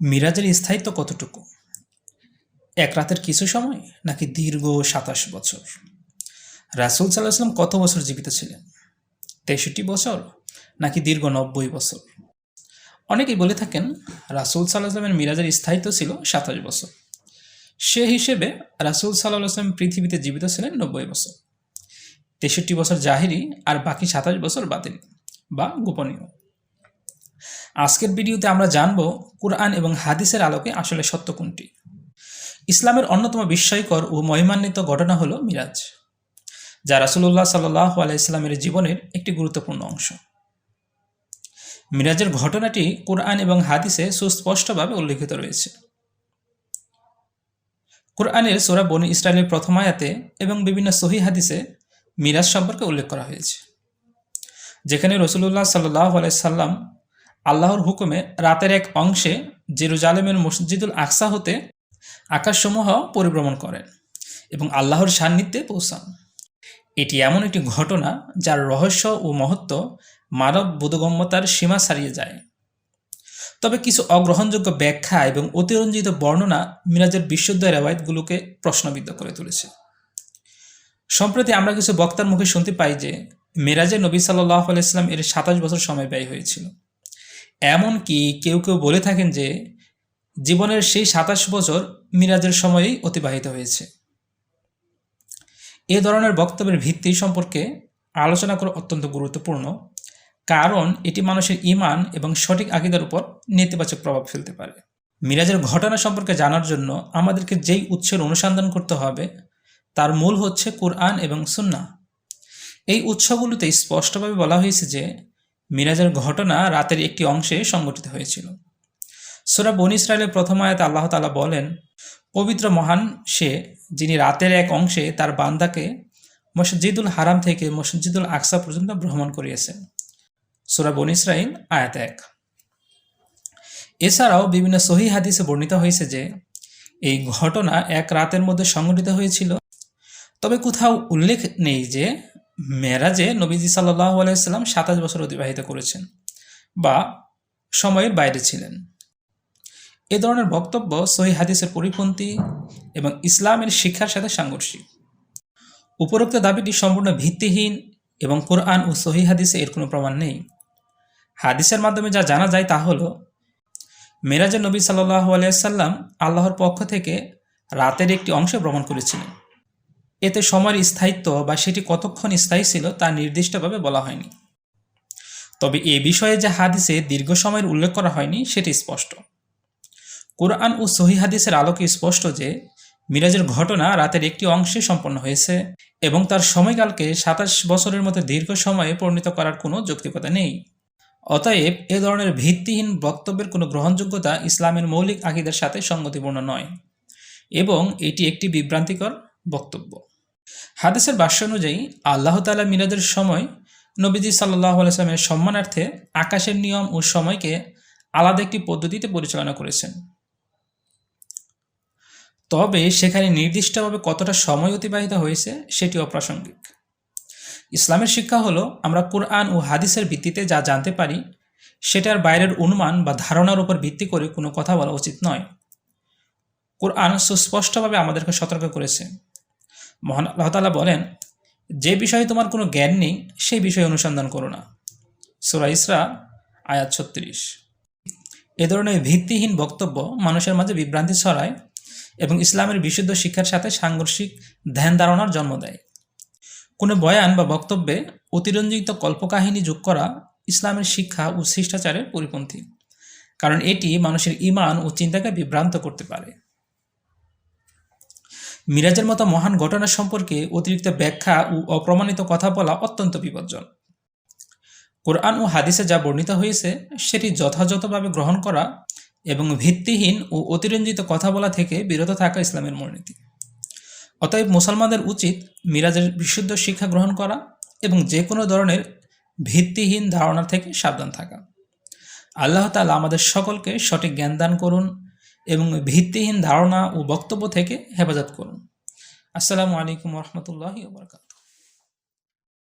মিরাজের স্থায়িত্ব কতটুকু? এক রাতের কিছু সময় নাকি দীর্ঘ সাতাশ বছর? রাসুল সাল্লাহ কত বছর জীবিত ছিলেন? তেষট্টি বছর নাকি দীর্ঘ নব্বই বছর? অনেকেই বলে থাকেন রাসুল সাল্লাহ মিরাজের স্থায়িত্ব ছিল সাতাশ বছর। সে হিসেবে রাসুল সাল্লাহ আসলাম পৃথিবীতে জীবিত ছিলেন নব্বই বছর। তেষট্টি বছর জাহিরি আর বাকি সাতাশ বছর বাতিল বা গোপনীয়। আজকের ভিডিওতে আমরা জানব কুরআন এবং হাদিসের আলোকে আসলে সত্য কোনটি। ইসলামের অন্যতম বিস্ময়কর ও মহিমান্বিত ঘটনা হলো মিরাজ, যা রাসুল্লাহ সাল্লাহ আলাইস্লামের জীবনের একটি গুরুত্বপূর্ণ অংশ। মিরাজের ঘটনাটি কোরআন এবং হাদিসে সুস্পষ্টভাবে উল্লেখিত রয়েছে। কোরআনের সোরা বনি ইসরায়েলের প্রথম আয়াতে এবং বিভিন্ন সহি হাদিসে মিরাজ সম্পর্কে উল্লেখ করা হয়েছে, যেখানে রসুল্লাহ সাল্লাহ আলাইসাল্লাম আল্লাহর হুকুমে রাতের এক অংশে জেরুজালেমের মসজিদুল আকসা হতে আকাশসমূহ পরিভ্রমণ করেন এবং আল্লাহর সান্নিধ্যে পৌঁছান। এটি এমন একটি ঘটনা যার রহস্য ও মহত্ব মানব বোধগম্যতার সীমা ছাড়িয়ে যায়। তবে কিছু অগ্রহণযোগ্য ব্যাখ্যা এবং অতিরঞ্জিত বর্ণনা মিরাজের বিশুদ্ধ রেওয়ায়তগুলোকে প্রশ্নবিদ্ধ করে তুলেছে। সম্প্রতি আমরা কিছু বক্তার মুখে শুনতে পাই যে মেরাজে নবী সাল্লাহ আলাইসলাম এর সাতাশ বছর সময় ব্যয় হয়েছিল। এমনকি কেউ কেউ বলে থাকেন যে জীবনের সেই সাতাশ বছর মিরাজের সময়েই অতিবাহিত হয়েছে। এ ধরনের বক্তব্যের ভিত্তি সম্পর্কে আলোচনা করা অত্যন্ত গুরুত্বপূর্ণ, কারণ এটি মানুষের ইমান এবং সঠিক আকিদার উপর নেতিবাচক প্রভাব ফেলতে পারে। মিরাজের ঘটনা সম্পর্কে জানার জন্য আমাদেরকে যেই উৎসের অনুসন্ধান করতে হবে, তার মূল হচ্ছে কোরআন এবং সুন্না এই উৎসগুলোতে স্পষ্টভাবে বলা হয়েছে যে মিরাজের ঘটনা রাতের একটি অংশে সংঘটিত হয়েছিল। সোরা বন ইসরায়েলের প্রথম আয়াত আল্লাহ তালা বলেন, পবিত্র মহান সে যিনি রাতের এক অংশে তার বান্দাকে মসজিদুল হারাম থেকে মসজিদুল আকসা পর্যন্ত ভ্রমণ করিয়েছেন। সোরা বন ইসরাইল আয়াত এক। এছাড়াও বিভিন্ন সহি হাদিসে বর্ণিত হয়েছে যে, এই ঘটনা এক রাতের মধ্যে সংঘটিত হয়েছিল। তবে কোথাও উল্লেখ নেই যে মেরাজে নবীজি সাল্লাহ আলাইসাল্লাম সাতাশ বছর অতিবাহিত করেছেন বা সময়ের বাইরে ছিলেন। এ ধরনের বক্তব্য সহি হাদিসের পরিপন্থী এবং ইসলামের শিক্ষার সাথে সাংঘর্ষিক। উপরোক্ত দাবিটি সম্পূর্ণ ভিত্তিহীন এবং কোরআন ও সহি হাদিসে এর কোনো প্রমাণ নেই। হাদিসের মাধ্যমে যা জানা যায় তা হল মেরাজের নবী সাল্লাহ আলাইসাল্লাম আল্লাহর পক্ষ থেকে রাতের একটি অংশে ভ্রমণ করেছিলেন। এতে সময়ের স্থায়িত্ব বা সেটি কতক্ষণ স্থায়ী ছিল তা নির্দিষ্টভাবে বলা হয়নি। তবে এ বিষয়ে যে হাদিসে দীর্ঘ সময়ের উল্লেখ করা হয়নি, সেটি স্পষ্ট। কোরআন ও সহি হাদিসের আলোকে স্পষ্ট যে, মিরাজের ঘটনা রাতের একটি অংশে সম্পন্ন হয়েছে এবং তার সময়কালকে সাতাশ বছরের মতো দীর্ঘ সময়ে পরিণত করার কোনো যৌক্তিকতা নেই। অতএব এ ধরনের ভিত্তিহীন বক্তব্যের কোনো গ্রহণযোগ্যতা ইসলামের মৌলিক আকিদের সাথে সঙ্গতিপূর্ণ নয় এবং এটি একটি বিভ্রান্তিকর বক্তব্য। হাদিসের ভাষ্য অনুযায়ী আল্লাহ তালা মিরাজের সময় নবীজি সাল্লাহ আলাইসলামের সম্মানার্থে আকাশের নিয়ম ও সময়কে আলাদা একটি পদ্ধতিতে পরিচালনা করেছেন। তবে সেখানে নির্দিষ্টভাবে কতটা সময় অতিবাহিত হয়েছে সেটি অপ্রাসঙ্গিক। ইসলামের শিক্ষা হলো, আমরা কোরআন ও হাদিসের ভিত্তিতে যা জানতে পারি, সেটার বাইরের অনুমান বা ধারণার উপর ভিত্তি করে কোনো কথা বলা উচিত নয়। কোরআন সুস্পষ্টভাবে আমাদেরকে সতর্ক করেছে। মহান আল্লাহ তালা বলেন, যে বিষয়ে তোমার কোনো জ্ঞান নেই সেই বিষয়ে অনুসন্ধান করো না। সুরা ইসরা, আয়াত ছত্রিশ। এ ধরনের ভিত্তিহীন বক্তব্য মানুষের মাঝে বিভ্রান্তি ছড়ায় এবং ইসলামের বিশুদ্ধ শিক্ষার সাথে সাংঘর্ষিক ধ্যান ধারণার জন্ম দেয়। কোনো বয়ান বা বক্তব্যে অতিরঞ্জিত কল্পকাহিনী যোগ করা ইসলামের শিক্ষা ও শিষ্টাচারের পরিপন্থী, কারণ এটি মানুষের ইমান ও চিন্তাকে বিভ্রান্ত করতে পারে। মিরাজের মতো মহান ঘটনা সম্পর্কে অতিরিক্ত ব্যাখ্যা ও অপ্রমাণিত কথা বলা অত্যন্ত বিপজ্জনক। কোরআন ও হাদিসে যা বর্ণিত হয়েছে, সেটি যথাযথভাবে গ্রহণ করা এবং ভিত্তিহীন ও অতিরঞ্জিত কথা বলা থেকে বিরত থাকা ইসলামের মূলনীতি। অতএব মুসলমানদের উচিত মিরাজের বিশুদ্ধ শিক্ষা গ্রহণ করা এবং যে কোনো ধরনের ভিত্তিহীন ধারণা থেকে সাবধান থাকা। আল্লাহ তালা আমাদের সকলকে সঠিক জ্ঞান দান করুন এবং ভিত্তিহীন ধারণা ও বক্তব্য থেকে হেফাজত করুন। আসসালামু আলাইকুম রহমতুল্লাহ বরকাত